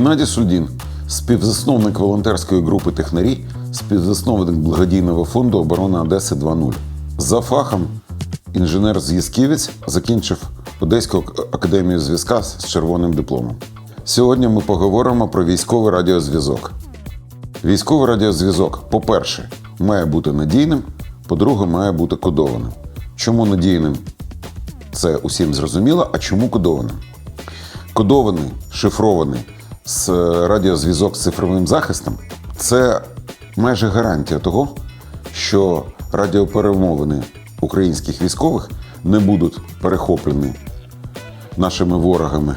Геннадій Сульдін, співзасновник волонтерської групи Технарі, співзасновник благодійного фонду оборони Одеси 2.0. За фахом інженер-зв'язківець закінчив Одеську академію зв'язка з червоним дипломом. Сьогодні ми поговоримо про військовий радіозв'язок. Військовий радіозв'язок, по-перше, має бути надійним, по-друге, має бути кодованим. Чому надійним? Це усім зрозуміло, а чому кодованим? Кодований, шифрований з радіозв'язок з цифровим захистом це майже гарантія того, що радіоперемовини українських військових не будуть перехоплені нашими ворогами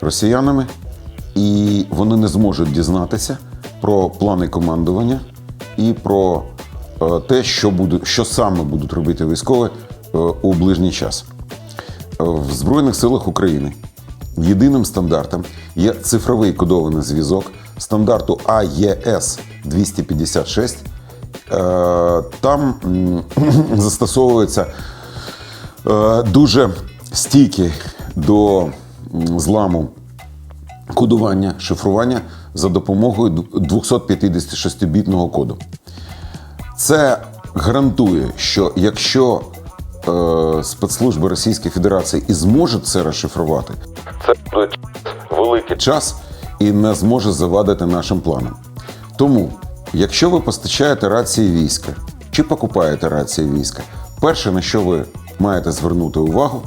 росіянами, і вони не зможуть дізнатися про плани командування і про е, те, що, буде, що саме будуть робити військові е, у ближній час. Е, В Збройних силах України єдиним стандартом є цифровий кодований зв'язок стандарту АЕС 256. Е, Там застосовується е, дуже стійкий до зламу кодування, шифрування за допомогою 256-бітного коду. Це гарантує, що якщо е, спецслужби Російської Федерації і зможуть це розшифрувати, це буде великий час і не зможе завадити нашим планам. Тому, якщо ви постачаєте рації війська чи покупаєте рації війська, перше, на що ви маєте звернути увагу,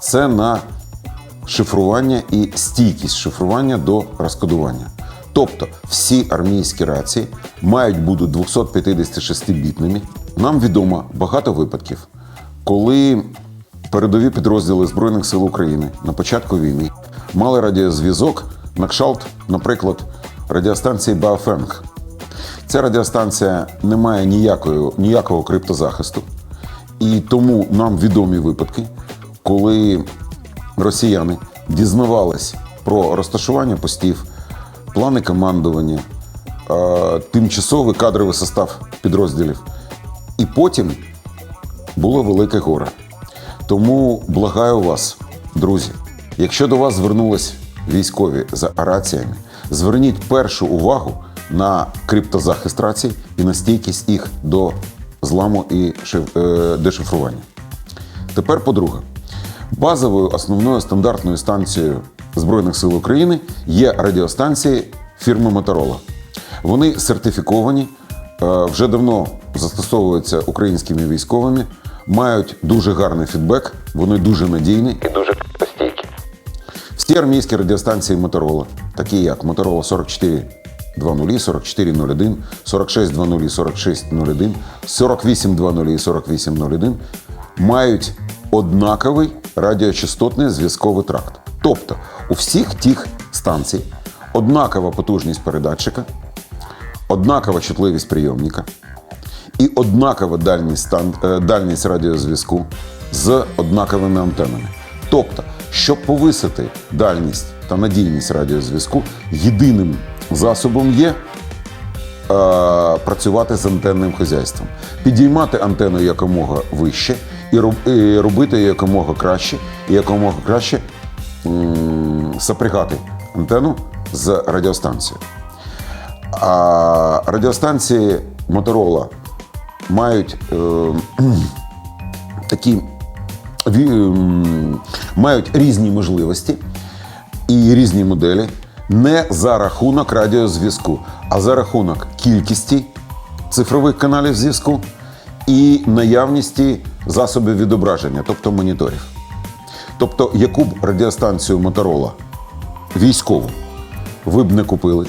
це на шифрування і стійкість шифрування до розкодування. Тобто всі армійські рації мають бути 256-бітними. Нам відомо багато випадків, коли передові підрозділи Збройних сил України на початку війни мали радіозв'язок на кшалт, наприклад, радіостанції Баофенг. Ця радіостанція не має ніякої, ніякого криптозахисту, і тому нам відомі випадки, коли росіяни дізнавались про розташування постів, плани командування, тимчасовий кадровий состав підрозділів. І потім було велике горе. Тому благаю вас, друзі, якщо до вас звернулись військові за раціями, зверніть першу увагу на криптозахист рацій і на стійкість їх до зламу і е, дешифрування. Тепер, по-друге, базовою основною стандартною станцією Збройних сил України є радіостанції фірми Motorola. Вони сертифіковані, е, вже давно застосовуються українськими військовими, мають дуже гарний фідбек, вони дуже надійні і дуже стійкі. Всі армійські радіостанції Motorola, такі як Motorola 4420, 4401, 4620 4601, 4820 і 4801, мають однаковий радіочастотний зв'язковий тракт. Тобто у всіх тих станцій однакова потужність передатчика, однакова чутливість прийомника і однакова дальність, е, дальність радіозв'язку з однаковими антенами. Тобто, щоб повисити дальність та надійність радіозв'язку, єдиним засобом є е, працювати з антенним хазяйством, підіймати антенну якомога вище і робити її якомога краще, і якомога краще м, сопрягати антенну з радіостанцією. А радіостанції Motorola мають е, такі м, мають різні можливості і різні моделі не за рахунок радіозв'язку, а за рахунок кількості цифрових каналів зв'язку і наявності засобів відображення, тобто моніторів. Тобто, яку б радіостанцію Motorola військову ви б не купили,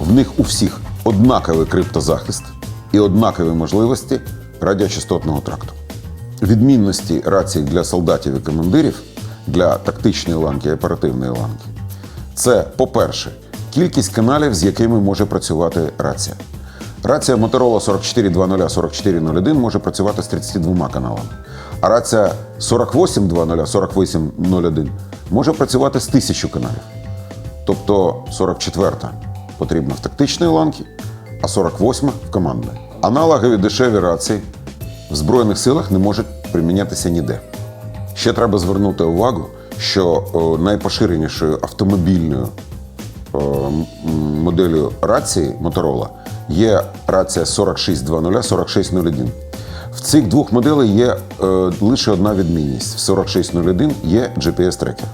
в них у всіх однаковий криптозахист і однакові можливості радіочастотного тракту. Відмінності рацій для солдатів і командирів для тактичної ланки і оперативної ланки це, по-перше, кількість каналів, з якими може працювати рація. Рація Motorola 4420 4401 може працювати з 32 каналами. А рація 4820 4801 може працювати з 1000 каналів. Тобто 44-та потрібна в тактичної ланки, а 48-ма в командної. Аналогові дешеві рації в Збройних силах не можуть примінятися ніде. Ще треба звернути увагу, що найпоширенішою автомобільною моделлю рації Motorola є рація 4620, 4601. В цих двох моделей є е, лише одна відмінність. В 4601 є GPS-трекер.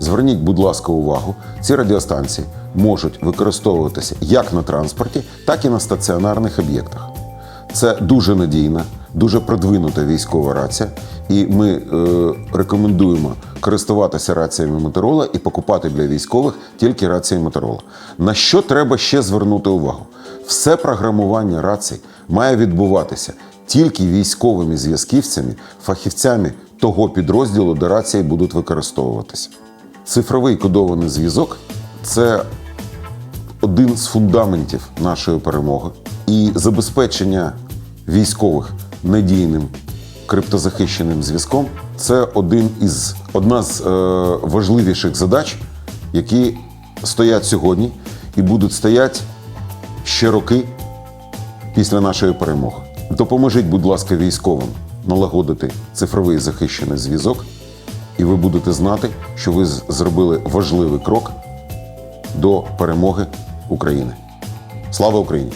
Зверніть, будь ласка, увагу, ці радіостанції можуть використовуватися як на транспорті, так і на стаціонарних об'єктах. Це дуже надійна, дуже продвинута військова рація, і ми е, рекомендуємо користуватися раціями Motorola і покупати для військових тільки рації Motorola. На що треба ще звернути увагу? Все програмування рацій має відбуватися тільки військовими зв'язківцями, фахівцями того підрозділу, де рації будуть використовуватися. Цифровий кодований зв'язок це один з фундаментів нашої перемоги. І забезпечення військових надійним криптозахищеним зв'язком це один із, одна з е, важливіших задач, які стоять сьогодні і будуть стоять ще роки після нашої перемоги. Допоможіть, будь ласка, військовим налагодити цифровий захищений зв'язок, і ви будете знати, що ви зробили важливий крок до перемоги України. Слава Україні!